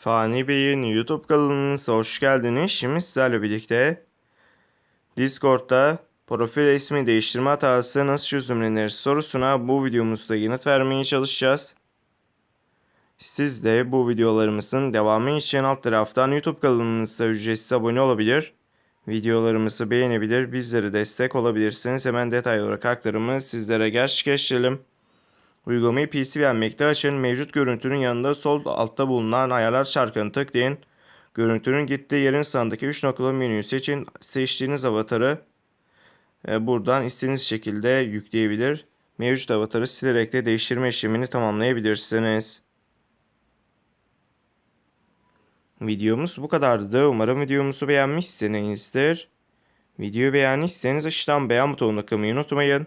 Fani Bey'in YouTube kanalınıza hoş geldiniz. Şimdi sizlerle birlikte Discord'da profil resmi değiştirme hatası nasıl çözümlenir sorusuna bu videomuzda yanıt vermeye çalışacağız. Siz de bu videolarımızın devamı için alt taraftan YouTube kanalımıza ücretsiz abone olabilir. Videolarımızı beğenebilir, bizlere destek olabilirsiniz. Hemen detay olarak aktarımı sizlere gerçekleştirelim. Uygulamayı PC veya Mac'te açın. Mevcut görüntünün yanında sol altta bulunan ayarlar çarkını tıklayın. Görüntünün gittiği yerin sağındaki 3 noktalı menüyü seçin. Seçtiğiniz avatarı e, buradan istediğiniz şekilde yükleyebilir. Mevcut avatarı silerek de değiştirme işlemini tamamlayabilirsiniz. Videomuz bu kadardı. Umarım videomuzu beğenmişsinizdir. Videoyu beğendiyseniz aşağıdan beğen butonuna tıklamayı unutmayın.